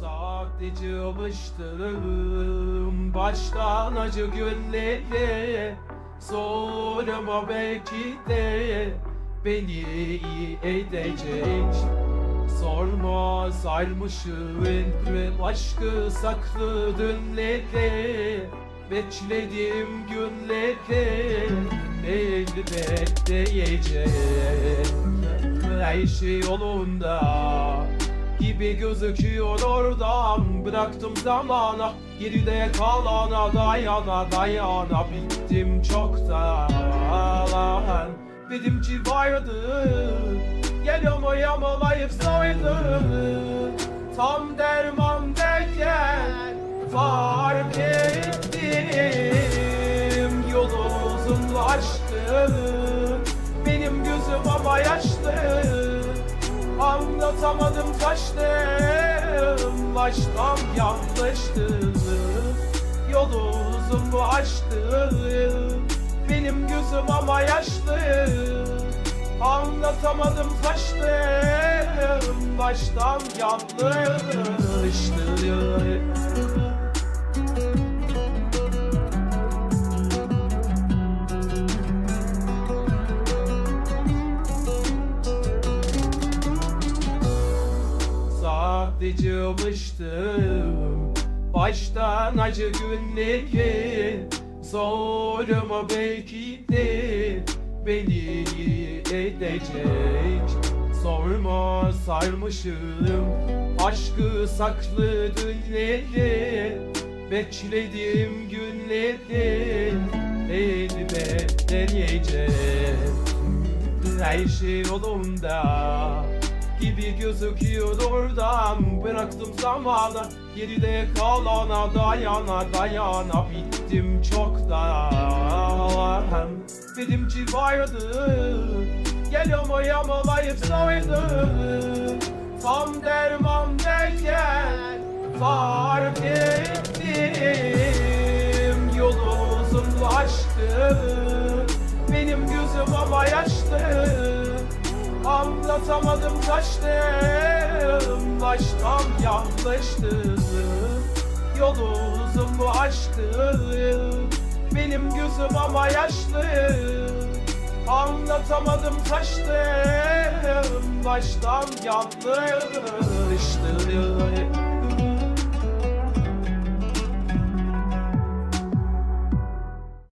Sadece alıştırırım baştan acı günleri. Sorma belki de beni iyi edecek. Sorma sarmışım ve aşkı saklı dünleri. Beklediğim günleri elbet diyecek Her şey yolunda gibi gözüküyor oradan Bıraktım zamana geride kalana dayana dayana. Bittim çoktan. Dedim ki vardı Gel ama yamalayıp saydı Tam derman derken Fark ettim. Yolu uzunlaştı Benim gözüm ama yaşlı Anlatamadım kaçtım. Baştan yanlıştı. Yolu uzun bu aşktı Benim gözüm ama yaşlı. Anlatamadım kaçtım. Baştan yanlıştı Sadece alıştım. Baştan acı günleri Zoruma belki de Beni edecek. Sorma sarmışım Aşkı saklı dünleri Beklediğim günleri Elbet deneyeceğim her şey yolunda gibi gözüküyor oradan. Bıraktım zamana geride kalana dayana dayana. Bittim çoktan Dedim ki vardı Gel ama yamalayıp saydı Tam derman derken Fark ettim. Yolu uzunlaştı Benim gözüm ama yaşlı Anlatamadım kaçtım Baştan yanlıştı. Yolu uzun bu aşktı Benim gözüm ama yaşlı. Anlatamadım kaçtım Baştan yanlıştı